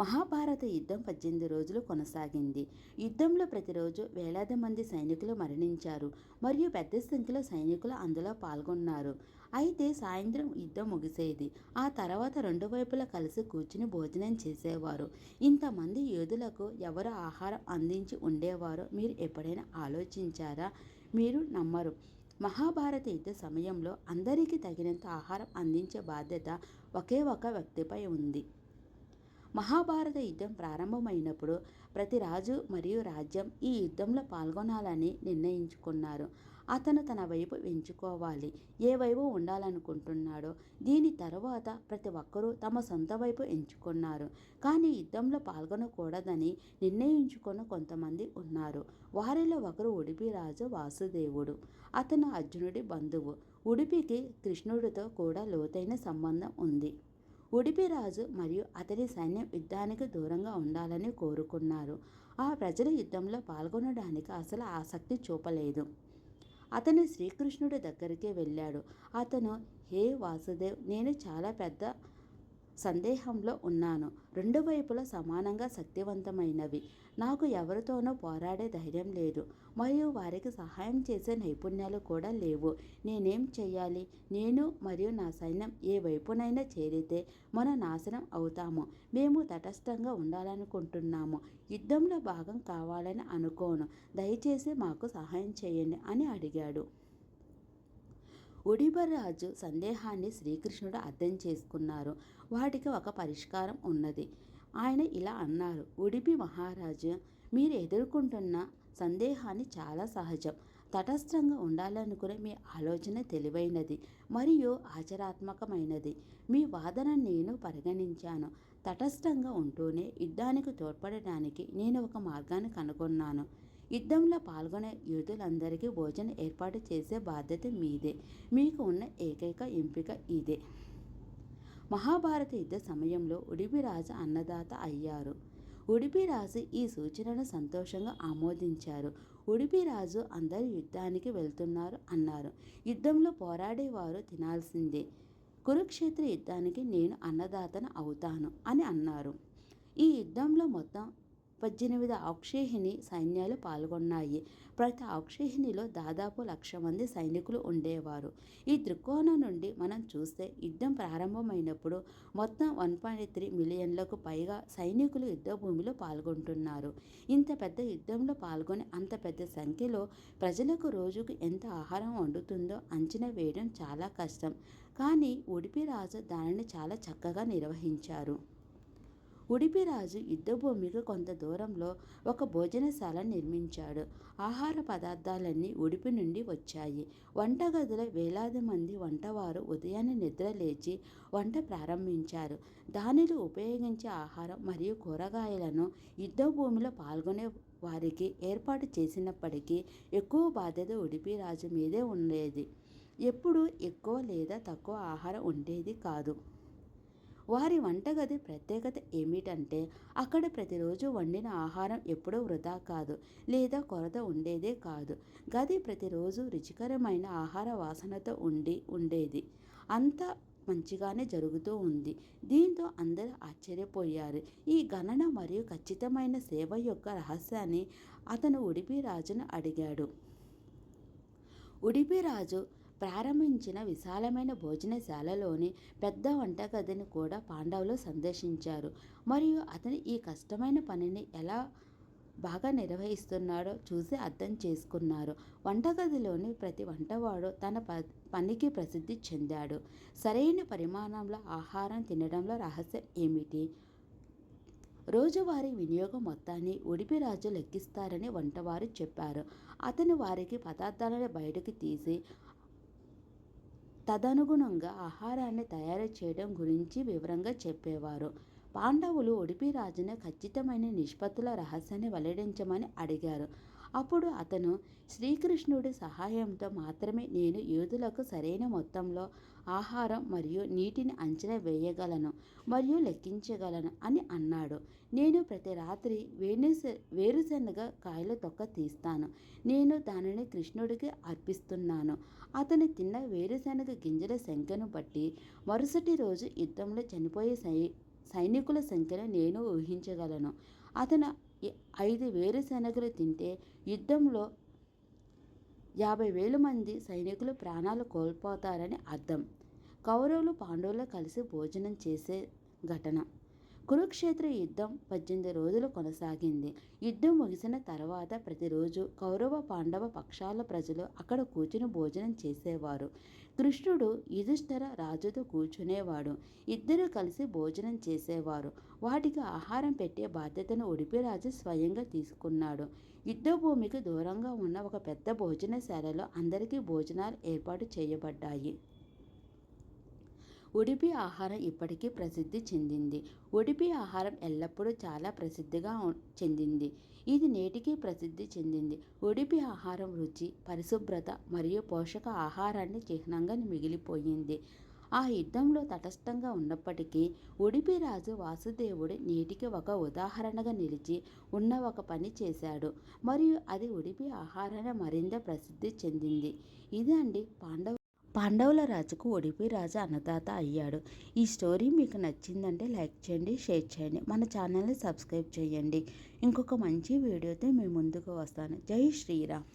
మహాభారత యుద్ధం పద్దెనిమిది రోజులు కొనసాగింది. యుద్ధంలో ప్రతిరోజు వేలాది మంది సైనికులు మరణించారు. మరియు పెద్ద సంఖ్యలో సైనికులు అందులో పాల్గొన్నారు. అయితే సాయంత్రం యుద్ధం ముగిసేది. ఆ తర్వాత రెండు వైపులా కలిసి కూర్చుని భోజనం చేసేవారు. ఇంతమంది యోధులకు ఎవరు ఆహారం అందించి ఉండేవారో మీరు ఎప్పుడైనా ఆలోచించారా? మీరు నమ్మరు. మహాభారత యుద్ధ సమయంలో అందరికీ తగినంత ఆహారం అందించే బాధ్యత ఒకే ఒక వ్యక్తిపై ఉంది. మహాభారత యుద్ధం ప్రారంభమైనప్పుడు ప్రతి రాజు మరియు రాజ్యం ఈ యుద్ధంలో పాల్గొనాలని నిర్ణయించుకున్నారు. అతను తన వైపు ఎంచుకోవాలి. ఏ వైపు ఉండాలనుకుంటున్నాడో దీని తర్వాత ప్రతి ఒక్కరూ తమ సొంత వైపు ఎంచుకున్నారు. కానీ యుద్ధంలో పాల్గొనకూడదని నిర్ణయించుకున్న కొంతమంది ఉన్నారు. వారిలో ఒకరు ఉడిపి రాజు వాసుదేవుడు. అతను అర్జునుడి బంధువు. ఉడిపికి కృష్ణుడితో కూడా లోతైన సంబంధం ఉంది. ఉడిపి రాజు మరియు అతడి సైన్యం యుద్ధానికి దూరంగా ఉండాలని కోరుకున్నారు. ఆ ప్రజలు యుద్ధంలో పాల్గొనడానికి అసలు ఆసక్తి చూపలేదు. అతను శ్రీకృష్ణుడి దగ్గరికి వెళ్ళాడు. అతను హే వాసుదేవ్ నేను చాలా పెద్ద సందేహంలో ఉన్నాను. రెండు వైపులా సమానంగా శక్తివంతమైనవి. నాకు ఎవరితోనూ పోరాడే ధైర్యం లేదు. మరియు వారికి సహాయం చేసే నైపుణ్యాలు కూడా లేవు. నేనేం చేయాలి నేను మరియు నా సైన్యం ఏ వైపునైనా చేరితే మన నాశనం అవుతాము. మేము తటస్థంగా ఉండాలనుకుంటున్నాము. యుద్ధంలో భాగం కావాలని అనుకోను. దయచేసి మాకు సహాయం చేయండి అని అడిగాడు. ఉడిబరాజు సందేహాన్ని శ్రీకృష్ణుడు అర్థం చేసుకున్నారు. వాటికి ఒక పరిష్కారం ఉన్నది. ఆయన ఇలా అన్నారు ఉడిపి మహారాజు మీరు ఎదుర్కొంటున్న సందేహాన్ని చాలా సహజం. తటస్థంగా ఉండాలనుకునే మీ ఆలోచన తెలివైనది మరియు ఆచరాత్మకమైనది. మీ వాదన నేను పరిగణించాను. తటస్థంగా ఉంటూనే యుద్ధానికి తోడ్పడడానికి నేను ఒక మార్గాన్ని కనుగొన్నాను. యుద్ధంలో పాల్గొనే యూతులందరికీ భోజనం ఏర్పాటు చేసే బాధ్యత మీదే. మీకు ఉన్న ఏకైక ఎంపిక ఇదే. మహాభారత యుద్ధ సమయంలో ఉడిపి రాజు అన్నదాత అయ్యారు. ఉడిపి రాజు ఈ సూచనను సంతోషంగా ఆమోదించారు. ఉడిపి రాజు అందరూ యుద్ధానికి వెళ్తున్నారు అన్నారు. యుద్ధంలో పోరాడేవారు తినాల్సిందే. కురుక్షేత్ర యుద్ధానికి నేను అన్నదాతను అవుతాను అని అన్నారు. ఈ యుద్ధంలో మొత్తం పద్దెనిమిది ఆక్షేహిణి సైన్యాలు పాల్గొన్నాయి. ప్రతి ఆక్షేహిణిలో దాదాపు లక్ష మంది సైనికులు ఉండేవారు. ఈ దృక్కోణం నుండి మనం చూస్తే యుద్ధం ప్రారంభమైనప్పుడు మొత్తం వన్ పాయింట్ త్రీ మిలియన్లకు పైగా సైనికులు యుద్ధ భూమిలో పాల్గొంటున్నారు. ఇంత పెద్ద యుద్ధంలో పాల్గొని అంత పెద్ద సంఖ్యలో ప్రజలకు రోజుకు ఎంత ఆహారం వండుతుందో అంచనా వేయడం చాలా కష్టం. కానీ ఉడిపి రాజు దానిని చాలా చక్కగా నిర్వహించారు. ఉడిపి రాజు యుద్ధభూమికి కొంత దూరంలో ఒక భోజనశాల నిర్మించాడు. ఆహార పదార్థాలన్నీ ఉడిపి నుండి వచ్చాయి. వంటగదిలో వేలాది మంది వంటవారు ఉదయాన్నే నిద్ర లేచి వంట ప్రారంభించారు. దానిలో ఉపయోగించే ఆహారం మరియు కూరగాయలను యుద్ధభూమిలో పాల్గొనే వారికి ఏర్పాటు చేసినప్పటికీ ఎక్కువ బాధ్యత ఉడిపి రాజు మీదే ఉండేది. ఎప్పుడు ఎక్కువ లేదా తక్కువ ఆహారం ఉండేది కాదు. వారి వంటగది ప్రత్యేకత ఏమిటంటే అక్కడ ప్రతిరోజు వండిన ఆహారం ఎప్పుడూ వృధా కాదు లేదా కొరత ఉండేదే కాదు. గది ప్రతిరోజు రుచికరమైన ఆహార వాసనతో ఉండి ఉండేది. అంత మంచిగానే జరుగుతూ ఉంది. దీంతో అందరూ ఆశ్చర్యపోయారు. ఈ గణన మరియు ఖచ్చితమైన సేవ యొక్క రహస్యాన్ని అతను ఉడిపి రాజును అడిగాడు. ఉడిపి రాజు ప్రారంభించిన విశాలమైన భోజనశాలలోని పెద్ద వంటగదిని కూడా పాండవులు సందర్శించారు. మరియు అతని ఈ కష్టమైన పనిని ఎలా బాగా నిర్వహిస్తున్నాడో చూసి అర్థం చేసుకున్నారు. వంటగదిలోని ప్రతి వంటవాడు తన ప పనికి ప్రసిద్ధి చెందాడు. సరైన పరిమాణంలో ఆహారం తినడంలో రహస్యం ఏమిటి? రోజువారీ వినియోగం మొత్తాన్ని ఉడిపి రాజు లెక్కిస్తారని వంటవారు చెప్పారు. అతను వారికి పదార్థాలను బయటకు తీసి తదనుగుణంగా ఆహారాన్ని తయారు చేయడం గురించి వివరంగా చెప్పేవారు. పాండవులు ఉడిపి రాజును ఖచ్చితమైన నిష్పత్తుల రహస్యాన్ని వెల్లడించమని అడిగారు. అప్పుడు అతను శ్రీకృష్ణుడి సహాయంతో మాత్రమే నేను యూదులకు సరైన మొత్తంలో ఆహారం మరియు నీటిని అంచనా వేయగలను మరియు లెక్కించగలను అని అన్నాడు. నేను ప్రతి రాత్రి వేణుస వేరుశనగ కాయల తొక్క తీస్తాను. నేను దానిని కృష్ణుడికి అర్పిస్తున్నాను. అతను తిన్న వేరుశనగ గింజల సంఖ్యను బట్టి మరుసటి రోజు యుద్ధంలో చనిపోయే సై సైనికుల సంఖ్యను నేను ఊహించగలను. అతను ఐదు వేరుశనగలు తింటే యుద్ధంలో యాభై వేల మంది సైనికులు ప్రాణాలు కోల్పోతారని అర్థం. కౌరవులు పాండవులు కలిసి భోజనం చేసే ఘటన. కురుక్షేత్ర యుద్ధం పద్దెనిమిది రోజులు కొనసాగింది. యుద్ధం ముగిసిన తర్వాత ప్రతిరోజు కౌరవ పాండవ పక్షాల ప్రజలు అక్కడ కూర్చుని భోజనం చేసేవారు. కృష్ణుడు యుధిష్ఠర రాజుతో కూర్చునేవాడు. ఇద్దరు కలిసి భోజనం చేసేవారు. వాటికి ఆహారం పెట్టే బాధ్యతను ఉడిపిరాజు స్వయంగా తీసుకున్నాడు. యుద్ధభూమికి దూరంగా ఉన్న ఒక పెద్ద భోజనశాలలో అందరికీ భోజనాలు ఏర్పాటు చేయబడ్డాయి. ఉడిపి ఆహారం ఇప్పటికీ ప్రసిద్ధి చెందింది. ఉడిపి ఆహారం ఎల్లప్పుడూ చాలా ప్రసిద్ధిగా చెందింది. ఇది నేటికి ప్రసిద్ధి చెందింది. ఉడిపి ఆహారం రుచి పరిశుభ్రత మరియు పోషక ఆహారాన్ని చిహ్నంగా మిగిలిపోయింది. ఆ యుద్ధంలో తటస్థంగా ఉన్నప్పటికీ ఉడిపి రాజు వాసుదేవుడు నేటికి ఒక ఉదాహరణగా నిలిచి ఉన్న ఒక పని చేశాడు. మరియు అది ఉడిపి ఆహారాన్ని మరింత ప్రసిద్ధి చెందింది. ఇది అండి పాండవ పాండవుల రాజుకు ఒడిపి రాజు అన్నదాత అయ్యాడు. ఈ స్టోరీ మీకు నచ్చిందంటే లైక్ చేయండి షేర్ చేయండి. మన ఛానల్ని సబ్స్క్రైబ్ చేయండి. ఇంకొక మంచి వీడియోతో మీ ముందుకు వస్తాను. జై శ్రీరామ్.